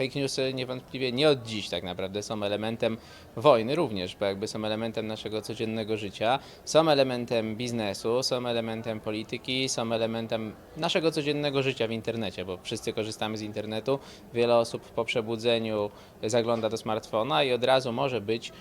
Fake newsy niewątpliwie nie od dziś tak naprawdę są elementem wojny również, bo jakby są elementem naszego codziennego życia, są elementem biznesu, są elementem polityki, są elementem naszego codziennego życia w internecie, bo wszyscy korzystamy z internetu. Wiele osób po przebudzeniu zagląda do smartfona i od razu może być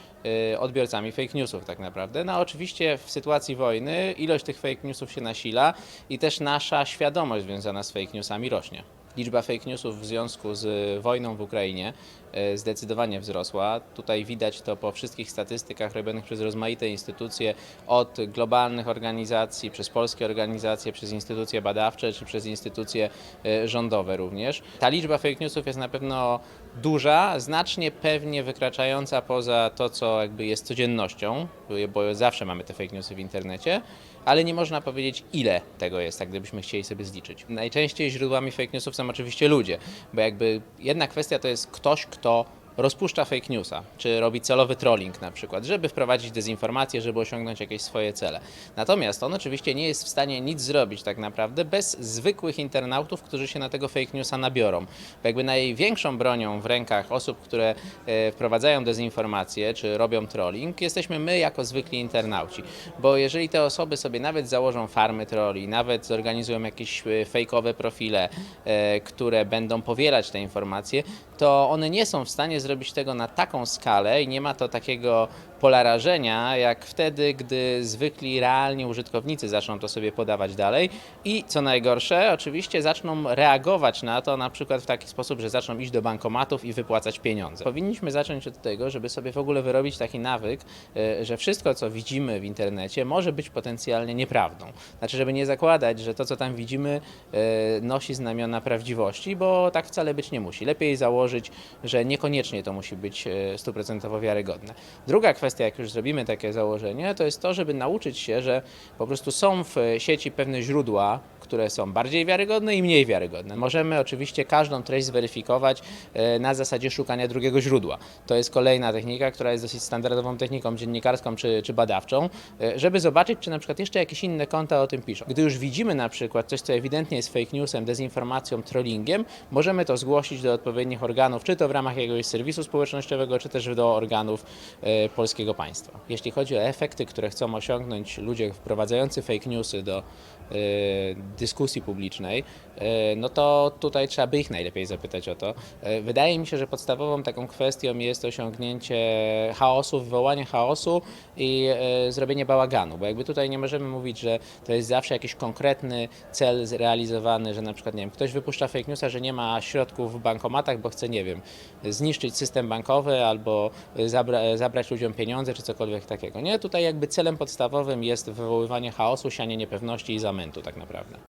y, odbiorcami fake newsów tak naprawdę. No oczywiście w sytuacji wojny ilość tych fake newsów się nasila i też nasza świadomość związana z fake newsami rośnie. Liczba fake newsów w związku z wojną w Ukrainie e, zdecydowanie wzrosła. Tutaj widać to po wszystkich statystykach robionych przez rozmaite instytucje, od globalnych organizacji, przez polskie organizacje, przez instytucje badawcze czy przez instytucje e, rządowe również. Ta liczba fake newsów jest na pewno duża, znacznie pewnie wykraczająca poza to, co jakby jest codziennością, bo zawsze mamy te fake newsy w internecie, ale nie można powiedzieć, ile tego jest, tak gdybyśmy chcieli sobie zliczyć. Najczęściej źródłami fake newsów są oczywiście ludzie, bo jakby jedna kwestia to jest ktoś, kto rozpuszcza fake newsa, czy robi celowy trolling na przykład, żeby wprowadzić dezinformację, żeby osiągnąć jakieś swoje cele. Natomiast on oczywiście nie jest w stanie nic zrobić tak naprawdę bez zwykłych internautów, którzy się na tego fake newsa nabiorą. Bo jakby największą bronią w rękach osób, które e, wprowadzają dezinformację, czy robią trolling, jesteśmy my jako zwykli internauci. Bo jeżeli te osoby sobie nawet założą farmy trolli, nawet zorganizują jakieś e, fejkowe profile, e, które będą powielać te informacje, to one nie są w stanie zrobić tego na taką skalę i nie ma to takiego pola rażenia, jak wtedy, gdy zwykli, realni użytkownicy zaczną to sobie podawać dalej i co najgorsze, oczywiście zaczną reagować na to na przykład w taki sposób, że zaczną iść do bankomatów i wypłacać pieniądze. Powinniśmy zacząć od tego, żeby sobie w ogóle wyrobić taki nawyk, e, że wszystko, co widzimy w internecie, może być potencjalnie nieprawdą. Znaczy, żeby nie zakładać, że to, co tam widzimy, e, nosi znamiona prawdziwości, bo tak wcale być nie musi. Lepiej założyć, że niekoniecznie to musi być e, stuprocentowo wiarygodne. Druga kwestia, jak już zrobimy takie założenie, to jest to, żeby nauczyć się, że po prostu są w sieci pewne źródła, które są bardziej wiarygodne i mniej wiarygodne. Możemy oczywiście każdą treść zweryfikować e, na zasadzie szukania drugiego źródła. To jest kolejna technika, która jest dosyć standardową techniką dziennikarską czy, czy badawczą, e, żeby zobaczyć, czy na przykład jeszcze jakieś inne konta o tym piszą. Gdy już widzimy na przykład coś, co ewidentnie jest fake newsem, dezinformacją, trollingiem, możemy to zgłosić do odpowiednich organów, czy to w ramach jakiegoś serwisu społecznościowego, czy też do organów e, polskiego państwa. Jeśli chodzi o efekty, które chcą osiągnąć ludzie wprowadzający fake newsy do e, dyskusji publicznej, e, no to tutaj trzeba by ich najlepiej zapytać o to. Wydaje mi się, że podstawową taką kwestią jest osiągnięcie chaosu, wywołanie chaosu i zrobienie bałaganu, bo jakby tutaj nie możemy mówić, że to jest zawsze jakiś konkretny cel zrealizowany, że na przykład, nie wiem, ktoś wypuszcza fake newsa, że nie ma środków w bankomatach, bo chce, nie wiem, zniszczyć system bankowy albo zabra zabrać ludziom pieniądze czy cokolwiek takiego. Nie, tutaj jakby celem podstawowym jest wywoływanie chaosu, sianie niepewności i zamętu tak naprawdę.